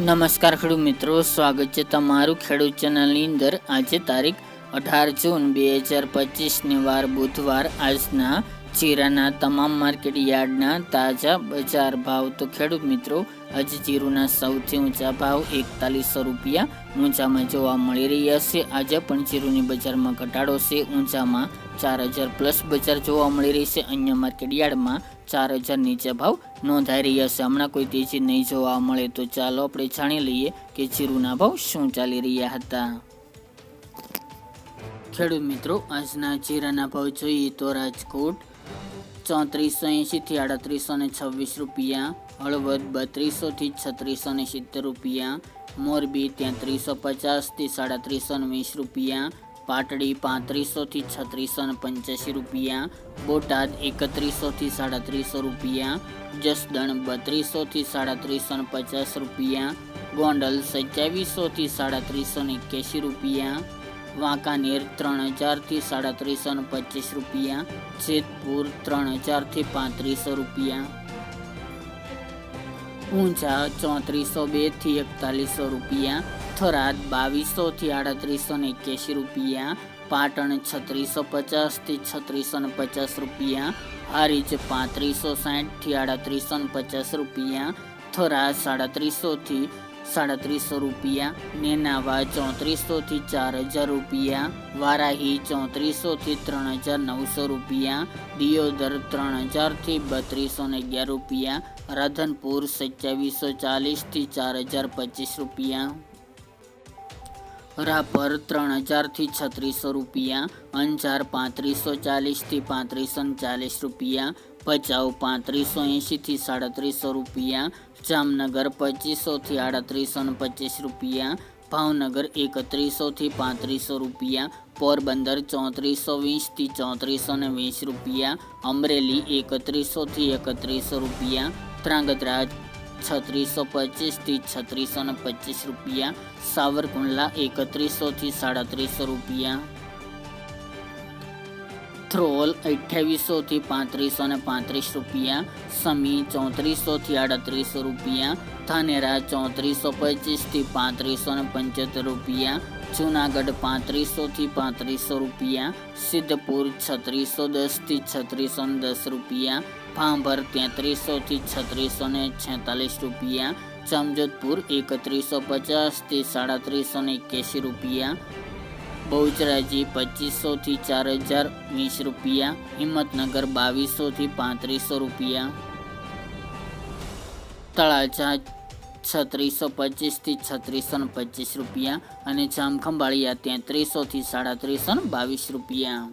નમસ્કાર ખેડૂત મિત્રો, સ્વાગત છે તમારું ખેડૂત ચેનલની અંદર. આજે તારીખ અઢાર જૂન બે હજાર પચીસને વાર બુધવાર. આજના જીરાના તમામ માર્કેટ યાર્ડના તાજા બજાર ભાવ. તો ખેડૂત મિત્રો, આજે જીરુના સૌથી ઊંચા ભાવ એકતાલીસો રૂપિયા ઊંચામાં જોવા મળી રહ્યા છે. આજે પણ જીરુની બજારમાં ઘટાડો છે. ઊંચામાં ચાર હજાર પ્લસ બજાર જોવા મળી રહી છે. અન્ય માર્કેટ યાર્ડમાં ચાર હજાર નીચે ભાવ નોંધાઈ રહ્યા છે. હમણાં કોઈ તેજી નહીં જોવા મળે. તો ચાલો આપણે જાણી લઈએ કે જીરુના ભાવ શું ચાલી રહ્યા હતા. ખેડૂત મિત્રો, આજના જીરાના ભાવ જોઈએ તો રાજકોટ ચોત્રીસો એંશીથી આડત્રીસો ને છવ્વીસ રૂપિયા, હળવદ બત્રીસોથી છત્રીસો ને સિત્તેર રૂપિયા, મોરબી તેત્રીસો પચાસથી સાડત્રીસો ને વીસ રૂપિયા, પાટડી પાંત્રીસોથી છત્રીસો ને પંચ્યાસી રૂપિયા, બોટાદ એકત્રીસોથી સાડત્રીસો રૂપિયા, જસદણ બત્રીસોથી સાડત્રીસો ને પચાસ રૂપિયા, ગોંડલ સત્યાવીસોથી સાડત્રીસો ને એક્યાસી રૂપિયા વાંકાનેર ત્રણ હજારથી સાડત્રીસો ને પચીસ રૂપિયા. જેતપુર ત્રણ હજારથી પાંત્રીસો રૂપિયા. ઊંઝા ચોત્રીસો બેથી એકતાલીસો રૂપિયા. થરાદ બાવીસોથી આડત્રીસો ને એક્યાસી રૂપિયા. પાટણ છત્રીસો પચાસથી છત્રીસો ને પચાસ રૂપિયા. હારીજ પાંત્રીસો સાઠથી આડત્રીસો ને પચાસ રૂપિયા. થરા સાડત્રીસોથી સાડત્રીસો રૂપિયા નેનાવા ચોત્રીસોથી ચાર હજાર રૂપિયા વારાહી ચોત્રીસોથી ત્રણ હજાર નવસો રૂપિયા દિયોદર ત્રણ હજારથી બત્રીસો ને અગિયાર રૂપિયા રાધનપુર સત્યાવીસો ચાલીસથી ચાર હજાર પચીસ રૂપિયા રાપર ત્રણ હજારથી છત્રીસો રૂપિયા અંજાર પાંત્રીસો ચાલીસથી પાંત્રીસો ને ચાલીસ રૂપિયા ભચાઉ પાંત્રીસો એંશીથી સાડત્રીસો રૂપિયા, જામનગર પચીસોથી આડત્રીસો ને પચીસ રૂપિયા, ભાવનગર એકત્રીસોથી પાંત્રીસો રૂપિયા, પોરબંદર ચોત્રીસો વીસથી ચોત્રીસો ને વીસ રૂપિયા, અમરેલી એકત્રીસોથી એકત્રીસો રૂપિયા ધ્રાંગધ્રા છત્રીસો પચીસથી છત્રીસો ને પચીસ રૂપિયા, સાવરકુંડલા એકત્રીસોથી સાડત્રીસો રૂપિયા. થ્રોલ અઠ્યાવીસોથી પાંત્રીસો ને પાંત્રીસ રૂપિયા, સમી ચોત્રીસોથી આડત્રીસો રૂપિયા, ધાનેરા ચોત્રીસો પચીસથી પાંત્રીસો ને પંચોતેર રૂપિયા, જુનાગઢ પાંત્રીસોથી પાંત્રીસો રૂપિયા, સિદ્ધપુર છત્રીસો દસથી છત્રીસો ને દસ રૂપિયા, ભાંભર તેત્રીસોથી છત્રીસો ને છેતાલીસ રૂપિયા, જમજોધપુર એકત્રીસો પચાસથી સાડત્રીસો ને એક્યાસી રૂપિયા બહુચરાજી પચીસોથી ચાર હજાર વીસ રૂપિયા, હિંમતનગર બાવીસોથી પાંત્રીસો રૂપિયા. તળાજા છત્રીસો પચીસથી છત્રીસો ને પચીસ રૂપિયા અને જામખંભાળિયા તેત્રીસોથી સાડત્રીસો ને બાવીસ રૂપિયા.